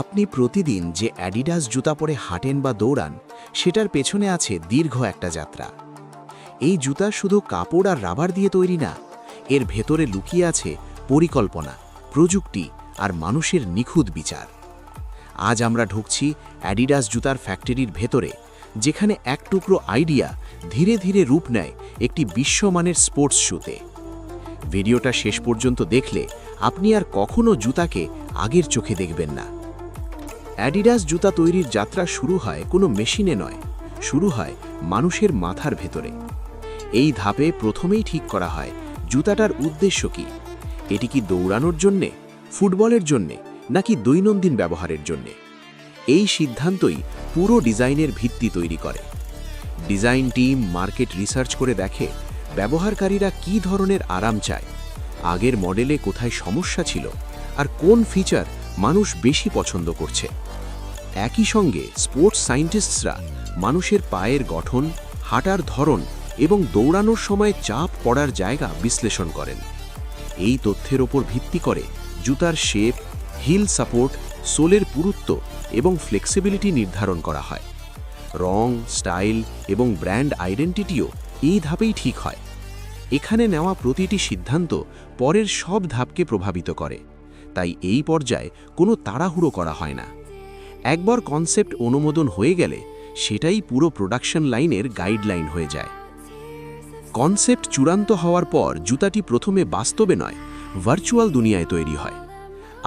আপনি প্রতিদিন যে অ্যাডিডাস জুতা পরে হাঁটেন বা দৌড়ান, সেটার পেছনে আছে দীর্ঘ একটা যাত্রা। এই জুতা শুধু কাপড় আর রাবার দিয়ে তৈরি না, এর ভেতরে লুকিয়ে আছে পরিকল্পনা, প্রযুক্তি আর মানুষের নিখুঁত বিচার। আজ আমরা ঢুকছি অ্যাডিডাস জুতার ফ্যাক্টরির ভেতরে, যেখানে এক টুকরো আইডিয়া ধীরে ধীরে রূপ নেয় একটি বিশ্বমানের স্পোর্টস শুতে। ভিডিওটা শেষ পর্যন্ত দেখলে আপনি আর কখনো জুতাকে আগের চোখে দেখবেন না। অ্যাডিডাস জুতা তৈরির যাত্রা শুরু হয় কোনো মেশিনে নয়, শুরু হয় মানুষের মাথার ভেতরে। এই ধাপে প্রথমেই ঠিক করা হয় জুতাটার উদ্দেশ্য কি। এটি কি দৌড়ানোর জন্যে, ফুটবলের জন্যে, নাকি দৈনন্দিন ব্যবহারের জন্যে? এই সিদ্ধান্তই পুরো ডিজাইনের ভিত্তি তৈরি করে। ডিজাইন টিম মার্কেট রিসার্চ করে দেখে ব্যবহারকারীরা কি ধরনের আরাম চায়, আগের মডেলে কোথায় সমস্যা ছিল, আর কোন ফিচার মানুষ বেশি পছন্দ করছে। একই সঙ্গে স্পোর্টস সায়েন্টিস্টরা মানুষের পায়ের গঠন, হাঁটার ধরন এবং দৌড়ানোর সময় চাপ পড়ার জায়গা বিশ্লেষণ করেন। এই তথ্যের ওপর ভিত্তি করে জুতার শেপ, হিল সাপোর্ট, সোলের পুরুত্ব এবং ফ্লেক্সিবিলিটি নির্ধারণ করা হয়। রং, স্টাইল এবং ব্র্যান্ড আইডেন্টিটিও এই ধাপেই ঠিক হয়। এখানে নেওয়া প্রতিটি সিদ্ধান্ত পরের সব ধাপকে প্রভাবিত করে। তাই এই পর্যায়ে কোনো তাড়াহুড়ো করা হয় না। একবার কনসেপ্ট অনুমোদন হয়ে গেলে সেটাই পুরো প্রোডাকশন লাইনের গাইডলাইন হয়ে যায়। কনসেপ্ট চূড়ান্ত হওয়ার পর জুতাটি প্রথমে বাস্তবে নয় ভার্চুয়াল দুনিয়ায় তৈরি হয়।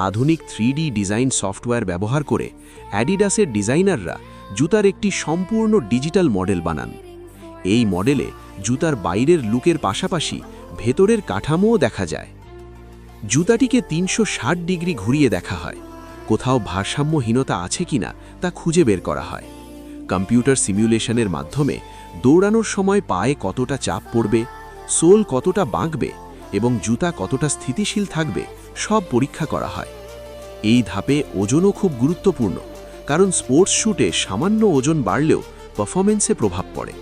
আধুনিক থ্রি ডিজাইন সফটওয়্যার ব্যবহার করে অ্যাডিডাসের ডিজাইনাররা জুতার একটি সম্পূর্ণ ডিজিটাল মডেল বানান। এই মডেলে জুতার বাইরের লুকের পাশাপাশি ভেতরের কাঠামোও দেখা যায়। জুতাটিকে তিনশো ষাট ডিগ্রি ঘুরিয়ে দেখা হয়। কোথাও ভারসাম্যহীনতা আছে কিনা তা খুঁজে বের করা হয়। কম্পিউটার সিমিউলেশনের মাধ্যমে দৌড়ানোর সময় পায়ে কতটা চাপ পড়বে, সোল কতটা বাঁকবে এবং জুতা কতটা স্থিতিশীল থাকবে সব পরীক্ষা করা হয়। এই ধাপে ওজনও খুব গুরুত্বপূর্ণ, কারণ স্পোর্টস শ্যুটে সামান্য ওজন বাড়লেও পারফরমেন্সে প্রভাব পড়ে।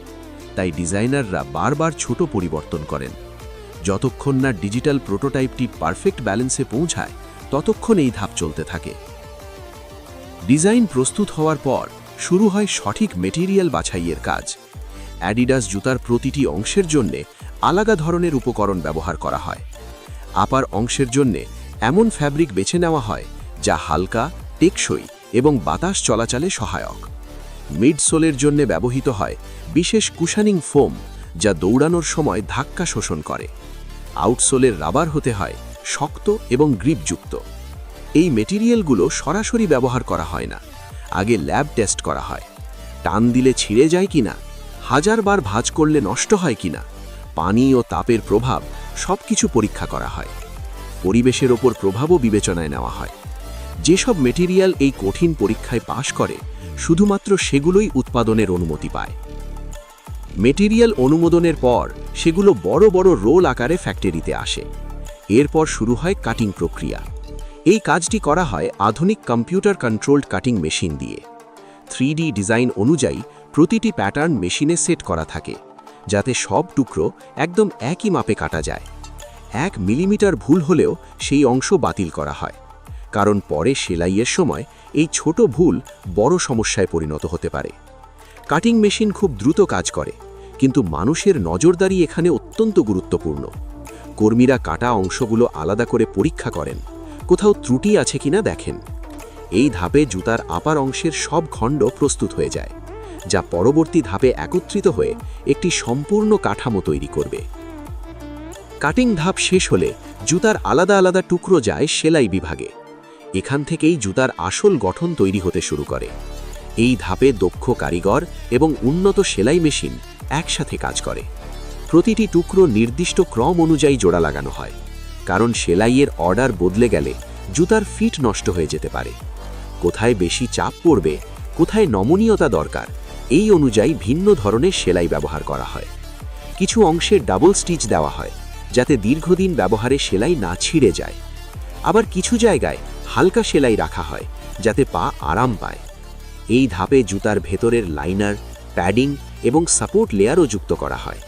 তাই ডিজাইনাররা বারবার ছোট পরিবর্তন করেন। যতক্ষণ না ডিজিটাল প্রোটোটাইপটি পারফেক্ট ব্যালেন্সে পৌঁছায়, ততক্ষণ এই ধাপ চলতে থাকে। ডিজাইন প্রস্তুত হওয়ার পর শুরু হয় সঠিক মেটেরিয়াল বাছাইয়ের কাজ। অ্যাডিডাস জুতার প্রতিটি অংশের জন্যে আলাদা ধরনের উপকরণ ব্যবহার করা হয়। আপার অংশের জন্যে এমন ফ্যাব্রিক বেছে নেওয়া হয়, যা হালকা, টেকসই এবং বাতাস চলাচলে সহায়ক। মিডসোলের জন্য ব্যবহৃত হয় বিশেষ কুশানিং ফোম, যা দৌড়ানোর সময় ধাক্কা শোষণ করে। আউটসোলের রাবার হতে হয়, শক্ত এবং গ্রিপযুক্ত। এই মেটেরিয়ালগুলো সরাসরি ব্যবহার করা হয় না, আগে ল্যাব টেস্ট করা হয়। টান দিলে ছিঁড়ে যায় কিনা, হাজারবার ভাঁজ করলে নষ্ট হয় কিনা, পানি ও তাপের প্রভাব সব কিছু পরীক্ষা করা হয়। পরিবেশের ওপর প্রভাবও বিবেচনায় নেওয়া হয়। যেসব মেটেরিয়াল এই কঠিন পরীক্ষায় পাশ করে, শুধুমাত্র সেগুলোই উৎপাদনের অনুমতি পায়। মেটেরিয়াল অনুমোদনের পর সেগুলো বড় বড় রোল আকারে ফ্যাক্টরিতে আসে। এরপর শুরু হয় কাটিং প্রক্রিয়া। এই কাজটি করা হয় আধুনিক কম্পিউটার কন্ট্রোলড কাটিং মেশিন দিয়ে। থ্রি ডিজাইন অনুযায়ী প্রতিটি প্যাটার্ন মেশিনে সেট করা থাকে, যাতে সব টুকরো একদম একই মাপে কাটা যায়। এক মিলিমিটার ভুল হলেও সেই অংশ বাতিল করা হয়, কারণ পরে সেলাইয়ের সময় এই ছোট ভুল বড় সমস্যায় পরিণত হতে পারে। কাটিং মেশিন খুব দ্রুত কাজ করে কিন্তু মানুষের নজরদারি এখানে অত্যন্ত গুরুত্বপূর্ণ। কর্মীরা কাটা অংশগুলো আলাদা করে পরীক্ষা করেন, কোথাও ত্রুটি আছে কিনা দেখেন। এই ধাপে জুতার আপার অংশের সব খণ্ড প্রস্তুত হয়ে যায়, যা পরবর্তী ধাপে একত্রিত হয়ে একটি সম্পূর্ণ কাঠামো তৈরি করবে। কাটিং ধাপ শেষ হলে জুতার আলাদা আলাদা টুকরো যায় সেলাই বিভাগে। এখান থেকেই জুতার আসল গঠন তৈরি হতে শুরু করে। এই ধাপে দক্ষ কারিগর এবং উন্নত সেলাই মেশিন একসাথে কাজ করে। প্রতিটি টুকরো নির্দিষ্ট ক্রম অনুযায়ী জোড়া লাগানো হয়, কারণ সেলাইয়ের অর্ডার বদলে গেলে জুতার ফিট নষ্ট হয়ে যেতে পারে। কোথায় বেশি চাপ পড়বে, কোথায় নমনীয়তা দরকার, এই অনুযায়ী ভিন্ন ধরনের সেলাই ব্যবহার করা হয়। কিছু অংশে ডাবল স্টিচ দেওয়া হয়, যাতে দীর্ঘদিন ব্যবহারে সেলাই না ছিঁড়ে যায়। আবার কিছু জায়গায় হালকা সেলাই রাখা হয়, যাতে পা আরাম পায়। এই ধাপে জুতার ভেতরের লাইনার প্যাডিং এবং সাপোর্ট লেয়ারও যুক্ত করা হয়।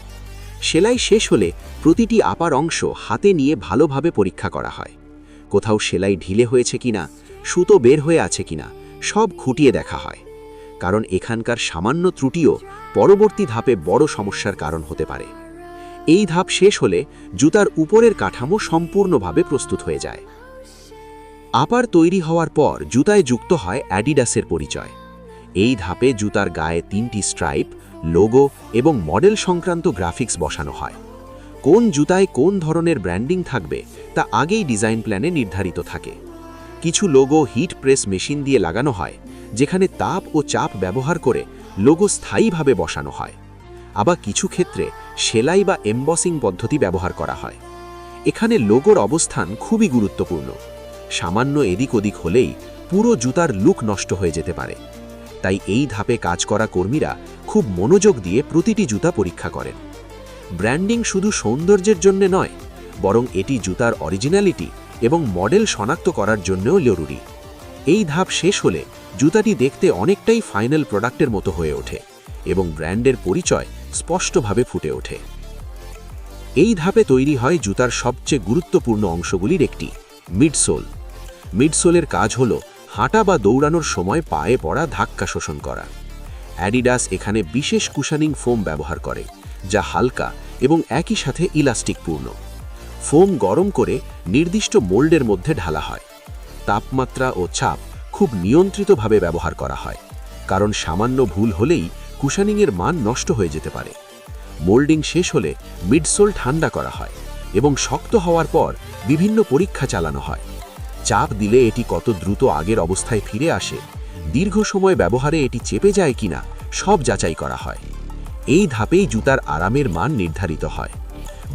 সেলাই শেষ হলে প্রতিটি আপার অংশ হাতে নিয়ে ভালোভাবে পরীক্ষা করা হয়। কোথাও সেলাই ঢিলে হয়েছে কিনা, সুতো বের হয়ে আছে কিনা, সব খুঁটিয়ে দেখা হয়। কারণ এখানকার সামান্য ত্রুটিও পরবর্তী ধাপে বড় সমস্যার কারণ হতে পারে। এই ধাপ শেষ হলে জুতার উপরের কাঠামো সম্পূর্ণভাবে প্রস্তুত হয়ে যায়। আপার তৈরি হওয়ার পর জুতায় যুক্ত হয় অ্যাডিডাসের পরিচয়। এই ধাপে জুতার গায়ে তিনটি স্ট্রাইপ লোগো এবং মডেল সংক্রান্ত গ্রাফিক্স বসানো হয়। কোন জুতায় কোন ধরনের ব্র্যান্ডিং থাকবে তা আগেই ডিজাইন প্ল্যানে নির্ধারিত থাকে। কিছু লোগো হিট প্রেস মেশিন দিয়ে লাগানো হয়, যেখানে তাপ ও চাপ ব্যবহার করে লোগো স্থায়ীভাবে বসানো হয়। আবার কিছু ক্ষেত্রে সেলাই বা এমবসিং পদ্ধতি ব্যবহার করা হয়। এখানে লোগোর অবস্থান খুবই গুরুত্বপূর্ণ। সামান্য এদিক ওদিক হলেই পুরো জুতার লুক নষ্ট হয়ে যেতে পারে। তাই এই ধাপে কাজ করা কর্মীরা খুব মনোযোগ দিয়ে প্রতিটি জুতা পরীক্ষা করেন। ব্র্যান্ডিং শুধু সৌন্দর্যের জন্য নয়, বরং এটি জুতার অরিজিনালিটি এবং মডেল শনাক্ত করার জন্যও জরুরি। এই ধাপ শেষ হলে জুতাটি দেখতে অনেকটাই ফাইনাল প্রোডাক্টের মতো হয়ে ওঠে এবং ব্র্যান্ডের পরিচয় স্পষ্টভাবে ফুটে ওঠে। এই ধাপে তৈরি হয় জুতার সবচেয়ে গুরুত্বপূর্ণ অংশগুলির একটি মিডসোল। মিডসোলের কাজ হল হাঁটা বা দৌড়ানোর সময় পায়ে পড়া, ধাক্কা শোষণ করা। অ্যাডিডাস এখানে বিশেষ কুশানিং ফোম ব্যবহার করে, যা হালকা এবং একই সাথে ইলাস্টিকপূর্ণ। ফোম গরম করে নির্দিষ্ট মোল্ডের মধ্যে ঢালা হয়। তাপমাত্রা ও চাপ খুব নিয়ন্ত্রিতভাবে ব্যবহার করা হয়, কারণ সামান্য ভুল হলেই কুশানিংয়ের মান নষ্ট হয়ে যেতে পারে। মোল্ডিং শেষ হলে মিডসোল ঠান্ডা করা হয় এবং শক্ত হওয়ার পর বিভিন্ন পরীক্ষা চালানো হয়। চাপ দিলে এটি কত দ্রুত আগের অবস্থায় ফিরে আসে, দীর্ঘ সময় ব্যবহারে এটি চেপে যায় কিনা, সব যাচাই করা হয়। এই ধাপেই জুতার আরামের মান নির্ধারিত হয়।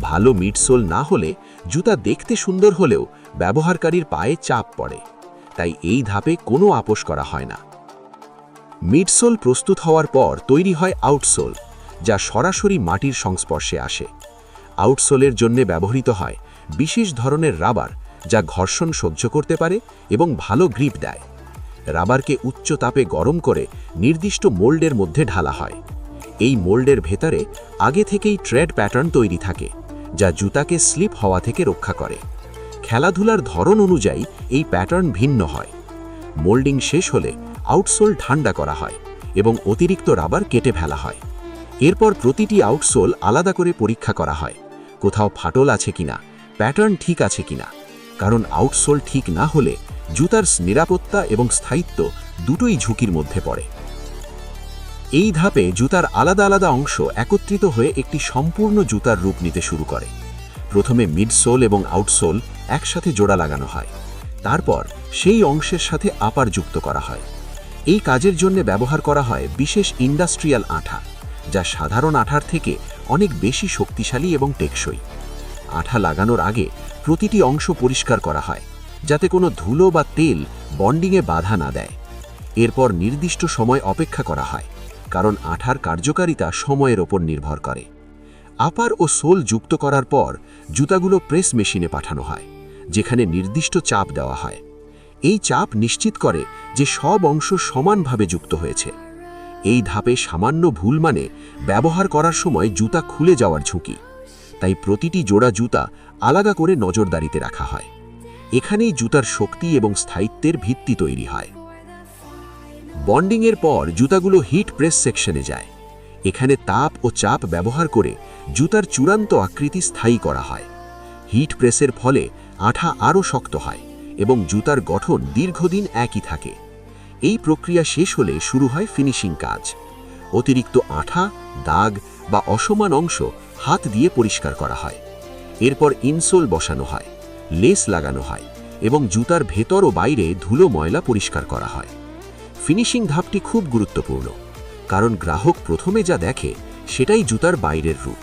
ভালো মিডসোল না হলে জুতা দেখতে সুন্দর হলেও ব্যবহারকারীর পায়ে চাপ পড়ে, তাই এই ধাপে কোনো আপোষ করা হয় না। মিডসোল প্রস্তুত হওয়ার পর তৈরি হয় আউটসোল, যা সরাসরি মাটির সংস্পর্শে আসে। আউটসোলের জন্য ব্যবহৃত হয় বিশেষ ধরনের রাবার যা ঘর্ষণ সহ্য করতে পারে এবং ভালো গ্রিপ দেয়। রাবারকে উচ্চ তাপে গরম করে নির্দিষ্ট মোল্ডের মধ্যে ঢালা হয়। এই মোল্ডের ভেতরে আগে থেকেই ট্রেড প্যাটার্ন তৈরি থাকে, যা জুতাকে স্লিপ হওয়া থেকে রক্ষা করে। খেলাধুলার ধরন অনুযায়ী এই প্যাটার্ন ভিন্ন হয়। মোল্ডিং শেষ হলে আউটসোল ঠান্ডা করা হয় এবং অতিরিক্ত রাবার কেটে ফেলা হয়। এরপর প্রতিটি আউটসোল আলাদা করে পরীক্ষা করা হয়, কোথাও ফাটল আছে কিনা, প্যাটার্ন ঠিক আছে কিনা। কারণ আউটসোল ঠিক না হলে জুতার নিরাপত্তা এবং স্থায়িত্ব দুটোই ঝুঁকির মধ্যে পড়ে। এই ধাপে জুতার আলাদা আলাদা অংশ একত্রিত হয়ে একটি সম্পূর্ণ জুতার রূপ নিতে শুরু করে। প্রথমে মিডসোল এবং আউটসোল একসাথে জোড়া লাগানো হয়। তারপর সেই অংশের সাথে আপার যুক্ত করা হয়। এই কাজের জন্য ব্যবহার করা হয় বিশেষ ইন্ডাস্ট্রিয়াল আঠা, যা সাধারণ আঠার থেকে অনেক বেশি শক্তিশালী এবং টেকসই। আঠা লাগানোর আগে প্রতিটি অংশ পরিষ্কার করা হয়, যাতে কোনো ধুলো বা তেল বন্ডিংয়ে বাধা না দেয়। এরপর নির্দিষ্ট সময় অপেক্ষা করা হয়, কারণ আঠার কার্যকারিতা সময়ের ওপর নির্ভর করে। আপার ও সোল যুক্ত করার পর জুতাগুলো প্রেস মেশিনে পাঠানো হয়, যেখানে নির্দিষ্ট চাপ দেওয়া হয়। এই চাপ নিশ্চিত করে যে সব অংশ সমানভাবে যুক্ত হয়েছে। এই ধাপে সামান্য ভুল মানে ব্যবহার করার সময় জুতা খুলে যাওয়ার ঝুঁকি। তাই প্রতিটি জোড়া জুতা আলাদা করে নজরদারিতে রাখা হয়। এখানেই জুতার শক্তি এবং স্থায়িত্বের ভিত্তি তৈরি হয়। বন্ডিংয়ের পর জুতাগুলো হিট প্রেস সেকশনে যায়। এখানে তাপ ও চাপ ব্যবহার করে জুতার চূড়ান্ত আকৃতি স্থায়ী করা হয়। হিট প্রেসের ফলে আঠা আরও শক্ত হয় এবং জুতার গঠন দীর্ঘদিন একই থাকে। এই প্রক্রিয়া শেষ হলে শুরু হয় ফিনিশিং কাজ। অতিরিক্ত আঠা, দাগ বা অসমান অংশ হাত দিয়ে পরিষ্কার করা হয়। এরপর ইনসোল বসানো হয়, লেস লাগানো হয় এবং জুতার ভেতর ও বাইরে ধুলো ময়লা পরিষ্কার করা হয়। ফিনিশিং ধাপটি খুব গুরুত্বপূর্ণ, কারণ গ্রাহক প্রথমে যা দেখে সেটাই জুতার বাইরের রূপ।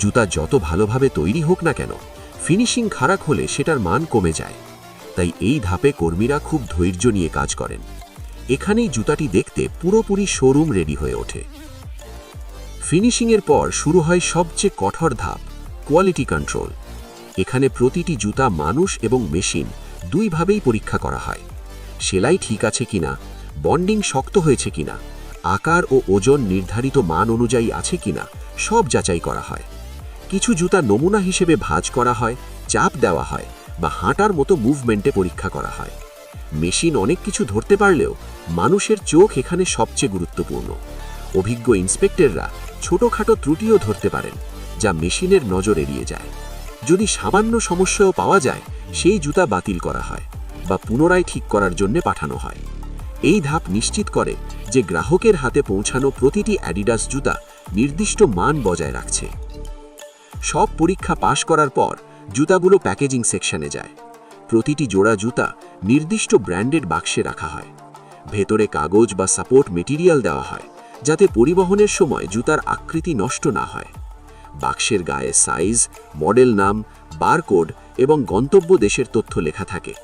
জুতা যত ভালোভাবে তৈরি হোক না কেন, ফিনিশিং খারাপ হলে সেটার মান কমে যায়। তাই এই ধাপে কর্মীরা খুব ধৈর্য নিয়ে কাজ করেন। এখানেই জুতাটি দেখতে পুরোপুরি শোরুম রেডি হয়ে ওঠে। ফিনিশিংয়ের পর শুরু হয় সবচেয়ে কঠোর ধাপ কোয়ালিটি কন্ট্রোল এখানে প্রতিটি জুতা মানুষ এবং মেশিন দুইভাবেই পরীক্ষা করা হয়। সেলাই ঠিক আছে কিনা বন্ডিং শক্ত হয়েছে কিনা, আকার ও ওজন নির্ধারিত মান অনুযায়ী আছে কিনা, সব যাচাই করা হয়। কিছু জুতা নমুনা হিসেবে ভাঁজ করা হয়, চাপ দেওয়া হয় বা হাঁটার মতো মুভমেন্টে পরীক্ষা করা হয়। মেশিন অনেক কিছু ধরতে পারলেও মানুষের চোখ এখানে সবচেয়ে গুরুত্বপূর্ণ। অভিজ্ঞ ইন্সপেক্টররা ছোটখাটো ত্রুটিও ধরতে পারেন, যা মেশিনের নজর এড়িয়ে যায়। যদি সামান্য সমস্যাও পাওয়া যায়, সেই জুতা বাতিল করা হয় বা পুনরায় ঠিক করার জন্য পাঠানো হয়। এই ধাপ নিশ্চিত করে যে গ্রাহকের হাতে পৌঁছানো প্রতিটি অ্যাডিডাস জুতা নির্দিষ্ট মান বজায় রাখছে। সব পরীক্ষা পাশ করার পর জুতাগুলো প্যাকেজিং সেকশনে যায়। প্রতিটি জোড়া জুতা নির্দিষ্ট ব্র্যান্ডেড বাক্সে রাখা হয়। ভেতরে কাগজ বা সাপোর্ট মেটেরিয়াল দেওয়া হয়। যাতে পরিবহনের সময় জুতার আকৃতি নষ্ট না হয়। বাক্সের গায়ে সাইজ, মডেল নাম, বারকোড এবং গন্তব্য দেশের তথ্য লেখা থাকে।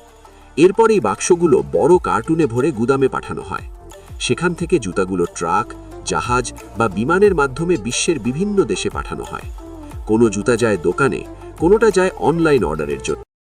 এরপর এই বাক্সগুলো বড় কার্টুনে ভরে গুদামে পাঠানো হয়। সেখান থেকে জুতাগুলো ট্রাক, জাহাজ বা বিমানের মাধ্যমে বিশ্বের বিভিন্ন দেশে পাঠানো হয়। কোনো জুতা যায় দোকানে, কোনোটা যায় অনলাইন অর্ডারের জন্য।